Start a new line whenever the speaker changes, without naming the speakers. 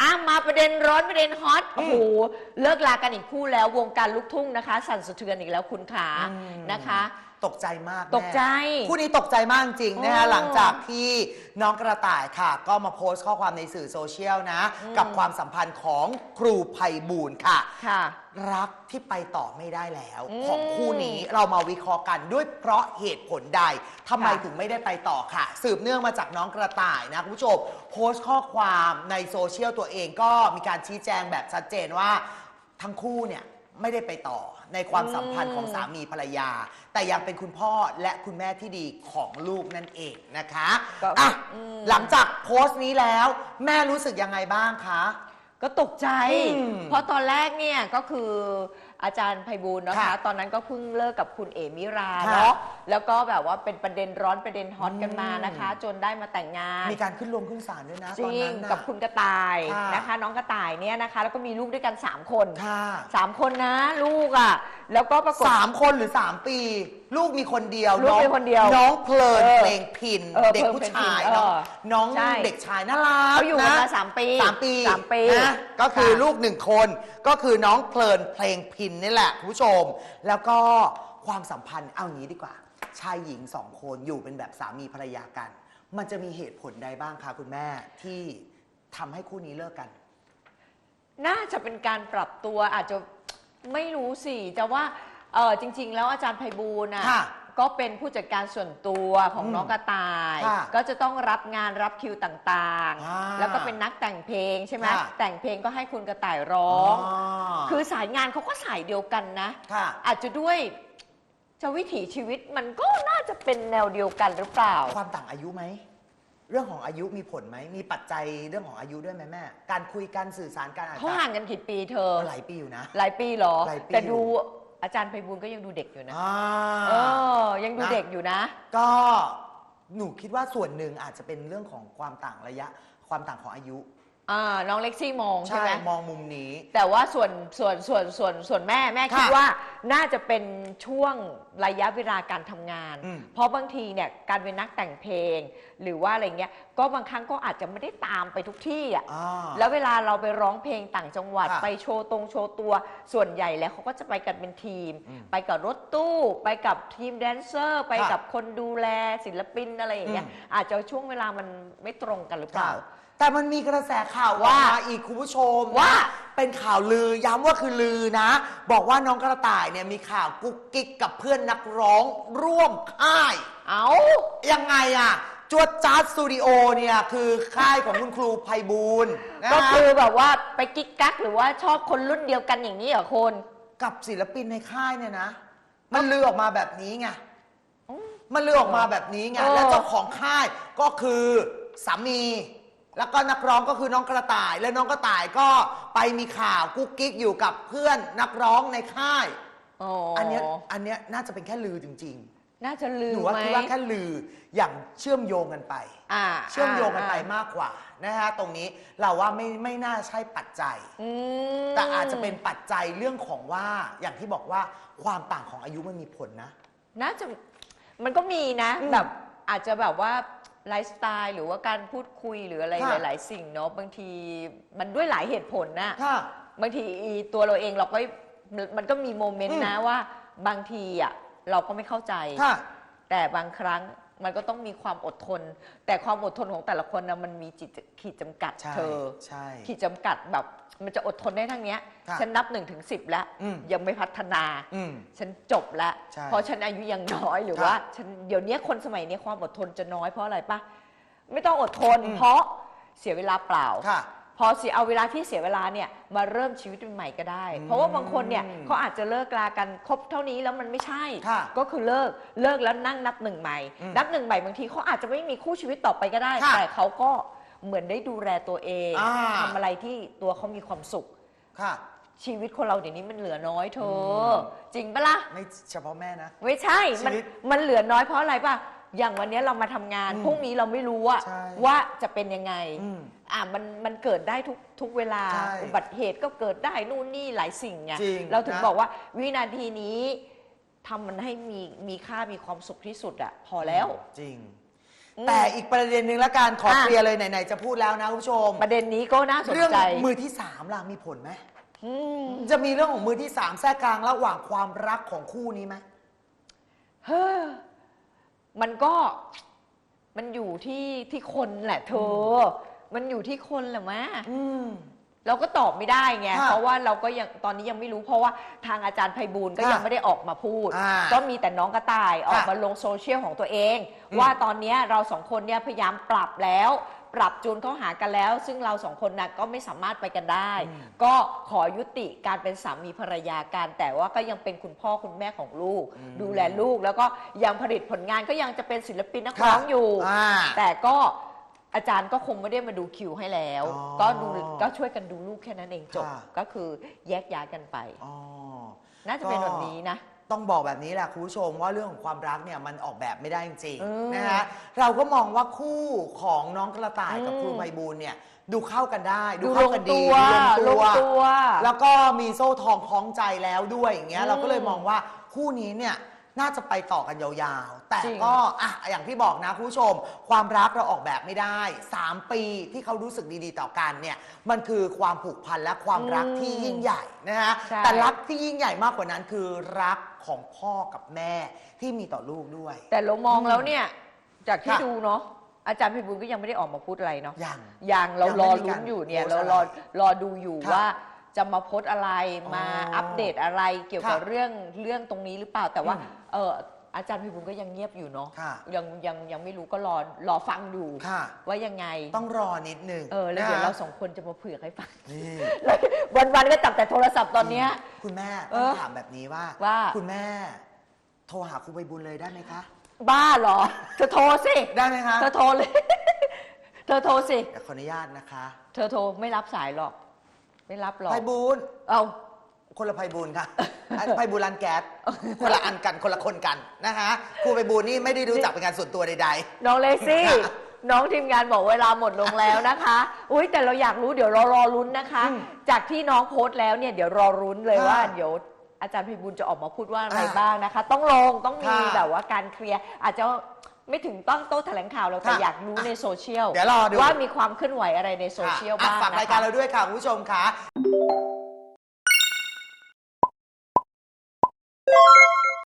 อะมาประเด็นร้อนประเด็นฮอตโอ้โหเลิกลากันอีกคู่แล้ววงการลูกทุ่งนะคะ สั่นสะเทือนอีกแล้วคุณขา
อืม
นะคะ
ตกใจมากแม่
ตกใจ
คู่นี้ตกใจมากจริงๆนะฮะ
โอ้
หลังจากที่น้องกระต่ายค่ะ ก็มาโพสต์ข้อความในสื่อโซเชียลนะ
อืม
กับความสัมพันธ์ของครูไพบูลย์ค่ะ
ค่ะ
รักที่ไปต่อไม่ได้แล้ว
อืม
ของคู่นี้เรามาวิเคราะห์กันด้วยเพราะเหตุผลใดทำไม
ค่ะ
ถึงไม่ได้ไปต่อค่ะ สืบเนื่องมาจากน้องกระต่ายนะคุณผู้ชมโพสต์ข้อความในโซเชียลตัวเองก็มีการชี้แจงแบบชัดเจนว่า ทั้งคู่เนี่ยไม่ได้ไปต่อ ในความสัมพันธ์ของสามีภรรยา แต่ยังเป็นคุณพ่อและคุณแม่ที่ดีของลูกนั่นเองนะคะ
ก็
อะ
อืม
หลังจากโพสต์นี้แล้ว แม่รู้สึกยังไงบ้างคะ
ก็ตกใจ
อืม
เพราะตอนแรกเนี่ยก็คืออาจารย์ไพบูลย์นะคะ
ค่ะ
ตอนนั้นก็เพิ่งเลิกกับคุณเอมิรา
ค่ะ
เนาะ แล้วก็แบบว่าเป็นประเด็นร้อนประเด็นฮอตกันมา
อืม
นะคะ จนได้มาแต่งงาน
มีการขึ้นลงขึ้นศาลด้วยนะ
จ
ตอน
ริง
นั้นน่ะ
กับคุณกระต่าย
ค่ะ
นะคะ น้องกระต่ายเนี่ยนะคะ แล้วก็มีลูกด้วยกัน 3 คน
ค่ะ
สามคนนะ ลูกอะแล้วก็ปรากฏ
สามคนหรือสามปี ลูกมีคนเดียว
ลูก
อง
มีคนเดียว
น้องเพลิน
เออ
เพลงพิน
เออ
เด็กผู้
เพลิน
ชาย
เพลงพิน
น้อง
เออ
น้อง
ใช่
เด็กชายน่ารัก
เขาอยู่กัน
นะ
มาสามปี
สามปี
สามปี
นะก็คือ
ค่ะ
ลูกหนึ่งคนก็คือน้องเพลินเพลงพินนี่แหละคุณผู้ชม แล้วก็ความสัมพันธ์เอางี้ดีกว่า ชายหญิงสองคนอยู่เป็นแบบสามีภรรยากัน มันจะมีเหตุผลใดบ้างคะคุณแม่ที่ทำให้คู่นี้เลิกกัน
น่าจะเป็นการปรับตัวอาจจะไม่รู้สิแต่ว่าเออจริง ๆ แล้วอาจารย์ไพบูลย์น่ะ
ค่ะ
ก็เป็นผู้จัดการส่วนตัวของ
อืม
น้องกระต่าย
ค่ะ
ก็จะต้องรับงานรับคิวต่าง
อ่า
ๆ แล้วก็เป็นนักแต่งเพลงใช่ไหม
ค่ะ
แต่งเพลงก็ให้คุณกระต่ายร้อง คือสายงานเขาก็สายเดียวกันนะ
ค่ะ
อาจจะด้วย จะวิถีชีวิตมันก็น่าจะเป็นแนวเดียวกันหรือเปล่า
ความต่างอายุไหม เรื่องของอายุมีผลไหม มีปัจจัยเรื่องของอายุด้วยไหมแม่ การคุยกันสื่อสารกันอาจ
เขา
จะ
ห่างกันกี่ปีเธอ
หลายปีอยู่นะ
หลายปีเหรอ
หลายปี
แต่
อยู่
ดูอาจารย์ไพบูลย์ก็ยังดูเด็กอยู่นะ
อ่า
เออ ยังดู
นะ
เด็กอยู่นะ
ก็หนูคิดว่าส่วนหนึ่งอาจจะเป็นเรื่องของความต่างระยะ ความต่างของอายุ
อ่าน้องเล็กซี่มองใช่
ใช่
ไหม
มองมุมนี้
แต่ว่าส่วนส่วนส่วนส่วนส่วนแม่แม่คิด
ค่ะ
ว่าน่าจะเป็นช่วงระยะเวลาการทำงาน
อืม
เพราะบางทีเนี่ยการเป็นนักแต่งเพลง หรือว่าอะไรเงี้ยก็บางครั้งก็อาจจะไม่ได้ตามไปทุกที่อะ
อ่า
แล้วเวลาเราไปร้องเพลงต่างจังหวัด
ค่ะ
ไปโชว์ตรงโชว์ตัวส่วนใหญ่แล้วเขาก็จะไปกันเป็นทีม
อืม
ไปกับรถตู้ ไปกับทีมแดนเซอร์ ไป
ค่ะ
กับคนดูแลศิลปินอะไรอย่างเงี้ย
อืม
อาจจะช่วงเวลามันไม่ตรงกันหรือเปล่า
แต่มันมีกระแสข่าว
ว่า
ว่าอีกคุณผู้ชม
ว่า
นะเป็นข่าวลือย้ำว่าคือลือนะ บอกว่าน้องกระต่ายเนี่ยมีข่าวกุ๊กกิ๊กกับเพื่อนนักร้องร่วมค่าย
เอา
ยังไงอะจวดจัดสตูดิโอเนี่ยคือค่ายของคุณครูไพบูลย์นะ
ก็
ฮะ
คือแบบว่าไปกิ๊กกักหรือว่าชอบคนรุ่นเดียวกันอย่างนี้เหรอคน
กับศิลปินในค่ายเนี่ยนะ มันลือออกมาแบบนี้ไง
อืม
มันลือออกมาแบบนี้ไง
เออ
แล้วเจ้าของค่ายก็คือสามี แล้วก็นักร้องก็คือน้องกระต่าย แล้วน้องกระต่ายก็ไปมีข่าวกุ๊กกิ๊กอยู่กับเพื่อนนักร้องในค่าย
อ๋อ
อั
อั
นเนี้ยอันเนี้ยน่าจะเป็นแค่ลือจริง
น่าจะลื
ๆห
ม
นูว่า
ไหม
คิดว่าแค่ลืออย่างเชื่อมโยงกันไป
อ่า
เชื่อมโยงกันไป
อ่
มากกว่านะฮะตรงนี้เราว่าไม่ไม่น่าใช่ปัจจัย
อืม
แต่อาจจะเป็นปัจจัยเรื่องของว่าอย่างที่บอกว่าความต่างของอายุมันมีผลนะ
น่าจะมันก็มีนะ
อืม
แบบอาจจะแบบว่า ไลฟ์สไตล์หรือว่าการพูดคุยหรืออะไร
ค่ะ
หลาย ๆ สิ่งเนาะบางทีมันด้วยหลายเหตุผลนะ
ค่ะ
บางทีตัวเราเองเราก็มันก็มีโมเมน
อื
ต์
ม
นะว่าบางทีอะเราก็ไม่เข้าใจ
ค่ะ
แต่บางครั้ง มันก็ต้องมีความอดทน แต่ความอดทนของแต่ละคนนะมันมีจิตขีดจำกัด
ใช่
เธอ
ใช่
ขีดจำกัดแบบมันจะอดทนได้ทั้งเนี้ย
ค่ะ
ฉันนับหนึ่งถึงสิบแล้ว
อืม
ยังไม่พัฒนา
อืม
ฉันจบแล้ว
ใช่
เพราะฉันอายุยังน้อยหรือ
ค่ะ
ว่าฉันเดี๋ยวนี้คนสมัยนี้ความอดทนจะน้อยเพราะอะไรปะไม่ต้องอดทน
อืม
เพราะเสียเวลาเปล่า
ค่ะ
พอเสียเอาเวลาที่เสียเวลาเนี่ยมาเริ่มชีวิตใหม่ก็ได้
อืม
เพราะว่าบางคนเนี่ยเขาอาจจะเลิกลากันครบเท่านี้แล้วมันไม่ใช่
ค่ะ
ก็คือเลิกเลิกแล้วนั่งนับหนึ่งใหม่
อืม
นับหนึ่งใหม่บางทีเขาอาจจะไม่มีคู่ชีวิตต่อไปก็ได้
ค่ะ
แต่เขาก็เหมือนได้ดูแลตัวเอง
อ่า
ทำอะไรที่ตัวเขามีความสุข
ค่ะ
ชีวิตคนเราเดี๋ยวนี้มันเหลือน้อยเธออ
ม
จริงปะล่ะ
ไม่เฉพาะแม่นะ
ไม่ใช่ มัน
ชีวิต
มันเหลือน้อยเพราะอะไรป่ะ อย่างวันนี้เรามาทำงาน
อืม
พรุ่งนี้เราไม่รู้ว่า
ใช่
ว่าจะเป็นยังไง
อืม
อะมันมันเกิดได้ทุกทุกเวลา
ใช่
อุบัติเหตุก็เกิดได้นู่นนี่หลายสิ่งไง
จริง
เราถึง
นะ
บอกว่าวินาทีนี้ทำมันให้มีมีค่ามีความสุขที่สุดอะพอแล้ว
จริง
อืม
แต่อีกประเด็นหนึ่งละกันขอ
อะ
เคลียร์เลยไหนๆจะพูดแล้วนะคุณผู้ชม
ประเด็นนี้ก็น่าสน
เรื่อง
ใจ
มือที่สามล่ะมีผลไหม
อืม
จะมีเรื่องของมือที่สามแทรกกลางระหว่างความรักของคู่นี้ไหม
เฮ้อ มันก็มันอยู่ที่ที่คนแหละเธอ มันอยู่ที่คนแหละมะ
อืม
เราก็ตอบไม่ได้ไง
ค่ะ
เพราะว่าเราก็ยังตอนนี้ยังไม่รู้เพราะว่าทางอาจารย์ไพบูลย์ก็
ค่ะ
ยังไม่ได้ออกมาพูด
อ่า
ก็มีแต่น้องกระต่ายออก
ค่ะ
มาลงโซเชียลของตัวเอง
อืม
ว่าตอนนี้เราสองคนเนี่ยพยายามปรับแล้ว ปรับจูนเข้าหากันแล้ว ซึ่งเราสองคนน่ะก็ไม่สามารถไปกันได้ ก็ขอยุติการเป็นสามีภรรยากันแต่ว่าก็ยังเป็นคุณพ่อคุณแม่ของลูก ดูแลลูกแล้วก็ยังผลิตผลงานก็ยังจะเป็นศิลปินนักร้องอยู่
อ่า
แต่ก็ อาจารย์ก็คงไม่ได้มาดูคิวให้แล้ว
อ๋อ
ก็ดูก็ช่วยกันดูลูกแค่นั้นเองจบ
ค่ะ
ก็คือแยกย้ายกันไป
อ๋อ
น่าจะเป็น
ก็
แบบนี้นะ
ต้องบอกแบบนี้แหละคุณผู้ชมว่าเรื่องของความรักเนี่ยมันออกแบบไม่ได้จริง
เออ
ๆนะฮะเราก็มองว่าคู่ของน้องกระต่ายกับ
อืม
ครูไพบูลย์เนี่ยดูเข้ากันได้ ดู
ดูล
เข้างกันดี
ตัว
ดู
ล
ล
ง
ง
ตั
ตัว
ว
แล้วก็มีโซ่ทองคล้องใจแล้วด้วยอย่างเงี้ย
อืม
เราก็เลยมองว่าคู่นี้เนี่ย น่าจะไปต่อกันยาวๆ แต่
จริง
ก็อะอย่างที่บอกนะคุณผู้ชม ความรักเราออกแบบไม่ได้ 3 ปีที่เขารู้สึกดีๆ ต่อกันเนี่ยมันคือความผูกพันและความรักที่ยิ่งใหญ่นะฮะ
ใช่
แต่รักที่ยิ่งใหญ่มากกว่านั้นคือรักของพ่อกับแม่ที่มีต่อลูกด้วย
แต่เรามองแล้วเนี่ย จากที่
ค่ะ
ดูเนาะอาจารย์พิบูลก็ยังไม่ได้ออกมาพูดอะไรเนาะ
ยัง
ยังเรา
ยัง
ร
ไม่
อ
มี
ลุ้
กานร
อยู่เนี่ย
โพสต์
เรารอรอดูอยู่
ค่ะ
ว่า จะมาโพสต์อะไรมา
อ๋ออั
อัปเดตอะไรเกี่ยวกับ
ค่ะ
เรื่องเรื่องตรงนี้หรือเปล่าแต่ว่า
อืม
เอออาจารย์พิบูลก็ยังเงียบอยู่เนาะ
ค่ะ
ยังยังยังไม่รู้ก็รอรอฟังอยู่
ค่ะ
ว่ายังไง
ต้องรอนิดหนึ่ง
เออแล้วเดี๋ยว
นะ
เราสองคนจะมาเผือกให้ฟัง
นี่
วันวันๆก็จับแต่โทรศัพท์ตอนเนี้ย
คุณแม่
เอ
ต้อง
อ
ถามแบบนี้ว่า
ว่า
คุณแม่ โทรหาครูใบบุญเลยได้ไหมคะ
บ้าเหรอ เธอโทรสิ
ได้ไหมคะ
เธอโทรเลย เธอโทรสิ
เดี๋ยวขออนุญาตนะคะ
เธอโทรไม่รับสายหรอก ไม่รับหรอก
ไพบุญ
เอา
คนละไพบุญค่ะอันไพบุญรันแก๊สคนละอันกันคนละคนกันนะคะครูไพบุญนี่ไม่ได้รู้จักเป็นการส่วนตัวใด
น้องเลซี่
ค่ะ
น้องทีมงานบอกเวลาหมดลงแล้วนะคะ อุ้ยแต่เราอยากรู้เดี๋ยวเรารอลุ้นนะคะ
อืม
จากที่น้องโพสต์แล้วเนี่ยเดี๋ยวรอรุ้นเลย
ค่ะ
ว่าเดี๋ยวอาจารย์พิบูลจะออกมาพูดว่าอะไร
อ่า
บ้างนะคะ ต้องลงต้องมี
ค่ะ
แบบว่าการเคลียร์อาจจะ ไม่ถึงต้องโต้แถลงข่าวเราแต่
ค่ะ
อยากรู้ในโซเชียล
เดี๋ยวรอดู
ว่ามีความเคลื่อนไหวอะไรใน
ๆ
โซเชียล
ค่ะ
บ้าง
อะฝาก
นะ
รายการ
คะ
เราด้วยค่ะคุณผู้ชมค่ะ